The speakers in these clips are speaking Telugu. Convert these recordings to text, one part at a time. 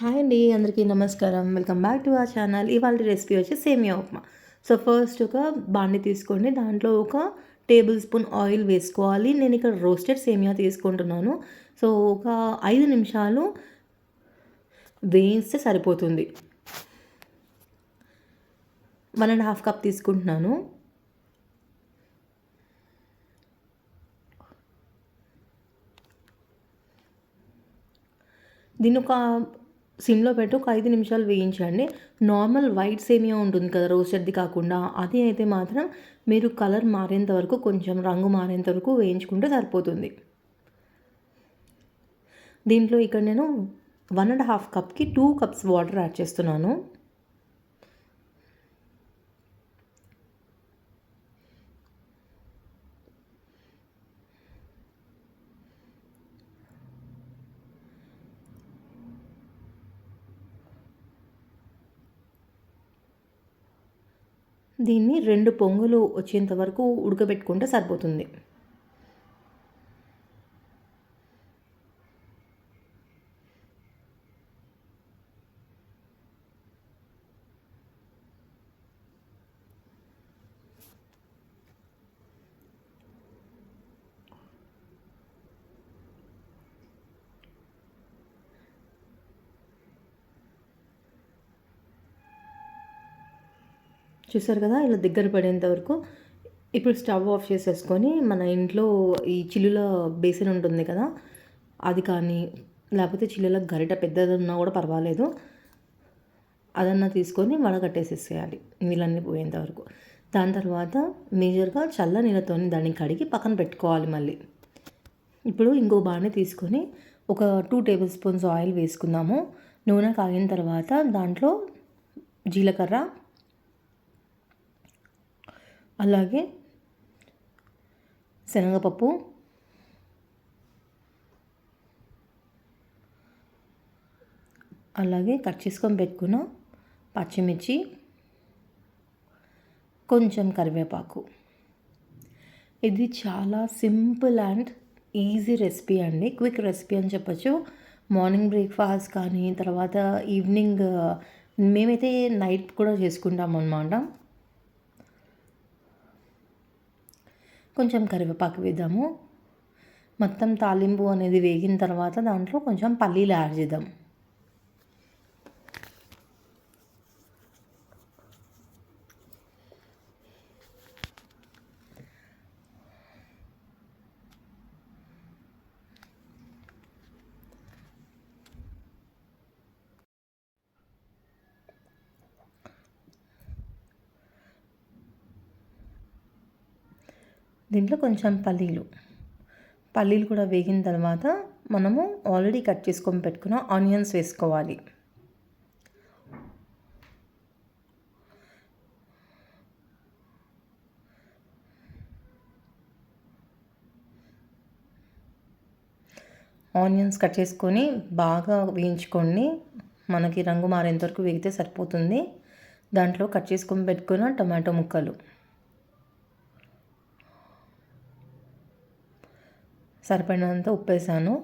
హాయ్ అండి అందరికీ నమస్కారం. Welcome back to our channel. ఇవాళ రెసిపీ వచ్చి సేమియా ఉప్మా. సో ఫస్ట్ ఒక బాండి తీసుకోండి. దాంట్లో ఒక టేబుల్ స్పూన్ ఆయిల్ వేసుకోవాలి. నేను ఇక్కడ రోస్టెడ్ సేమియా తీసుకుంటున్నాను. సో ఒక ఐదు నిమిషాలు వేయిస్తే సరిపోతుంది. వన్ అండ్ హాఫ్ కప్ తీసుకుంటున్నాను. దీన్ని ఒక సిమ్లో పెట్టి ఒక ఐదు నిమిషాలు వేయించండి. నార్మల్ వైట్ సేమియా ఉంటుంది కదా రోస్టెడ్ది కాకుండా అది అయితే మాత్రం మీరు కలర్ మారేంత వరకు కొంచెం రంగు మారేంత వరకు వేయించుకుంటే సరిపోతుంది. దీంట్లో ఇక్కడ నేను వన్ అండ్ హాఫ్ కప్కి టూ కప్స్ వాటర్ యాడ్ చేస్తున్నాను. దీన్ని రెండు పొంగులు వచ్చేంత వరకు ఉడకబెట్టుకుంటే సరిపోతుంది. చూసారు కదా? ఇలా దగ్గర పడేంత వరకు ఇప్పుడు స్టవ్ ఆఫ్ చేసేసుకొని మన ఇంట్లో ఈ చిల్లుల బేసిన్ ఉంటుంది కదా? అది కానీ లేకపోతే చిల్లుల గరిట పెద్దది ఉన్నా కూడా పర్వాలేదు. అదన్నా తీసుకొని వడగట్టేసేసేయాలి నీళ్ళన్నీ పోయేంత వరకు. దాని తర్వాత మేజర్గా చల్ల నీళ్ళతో దాన్ని కడిగి పక్కన పెట్టుకోవాలి మళ్ళీ. ఇప్పుడు ఇంకో బాణీ తీసుకొని ఒక టూ టేబుల్ స్పూన్స్ ఆయిల్ వేసుకుందాము. నూనె కాగిన తర్వాత దాంట్లో జీలకర్ర అలాగే శనగపప్పు. అలాగే కట్ చేసుకొని పెట్టుకున్న పచ్చిమిర్చి. కొంచెం కరివేపాకు. ఇది చాలా సింపుల్ అండ్ ఈజీ రెసిపీ అండి. క్విక్ రెసిపీ అని చెప్పచ్చు. మార్నింగ్ బ్రేక్ఫాస్ట్ కానీ తర్వాత ఈవినింగ్ మేమైతే నైట్ కూడా చేసుకుంటాం అన్నమాట. కొంచెం కరివేపాకు వేద్దాము. మొత్తం తాలింపు అనేది వేగిన తర్వాత దాంట్లో కొంచెం పల్లీలు యాడ్ చేద్దాం. దీంట్లో కొంచెం పల్లీలు. పల్లీలు కూడా వేగిన తర్వాత మనము ఆల్రెడీ కట్ చేసుకొని పెట్టుకున్న ఆనియన్స్ వేసుకోవాలి. ఆనియన్స్ కట్ చేసుకొని బాగా వేయించుకోండి. మనకి రంగు మారేంత వరకు వేగితే సరిపోతుంది. దాంట్లో కట్ చేసుకొని పెట్టుకున్న టమాటో ముక్కలు. సరిపడినంత ఉప్పు వేసాను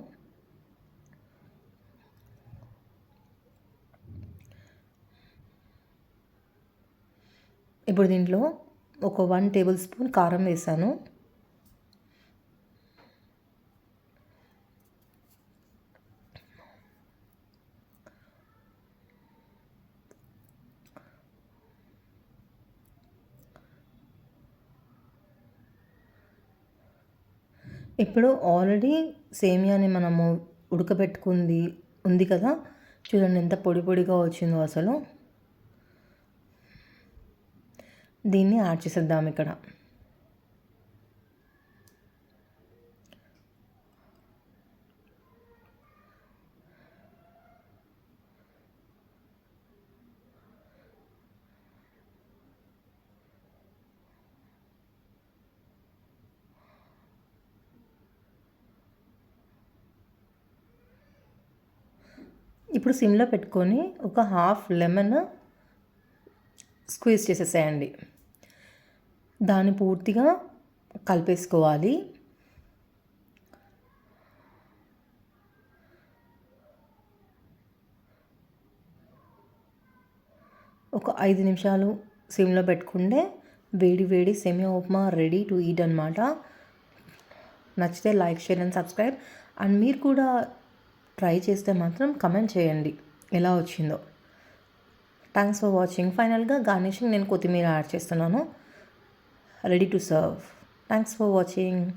ఇప్పుడు దీంట్లో ఒక వన్ టేబుల్ స్పూన్ కారం వేసాను. ఇప్పుడు ఆల్రెడీ సేమియాని మనము ఉడకబెట్టుకుంది ఉంది కదా? చూడండి ఎంత పొడి పొడిగా వచ్చిందో అసలు. దీన్ని యాడ్ చేసేద్దాం ఇక్కడ. ఇప్పుడు సిమ్లో పెట్టుకొని ఒక హాఫ్ లెమన్ స్క్వీజ్ చేసేసేయండి. దాన్ని పూర్తిగా కలిపేసుకోవాలి. ఒక ఐదు నిమిషాలు సిమ్లో పెట్టుకుంటే వేడి వేడి semiya upma ready to eat అనమాట నచ్చితే like share and subscribe. And మీరు కూడా ట్రై చేస్తే మాత్రం కమెంట్ చేయండి. ఎలా వచ్చిందో. థ్యాంక్స్ ఫర్ వాచింగ్ ఫైనల్గా గార్నిషింగ్ నేను కొత్తిమీర యాడ్ చేస్తున్నాను. Ready to serve thanks for watching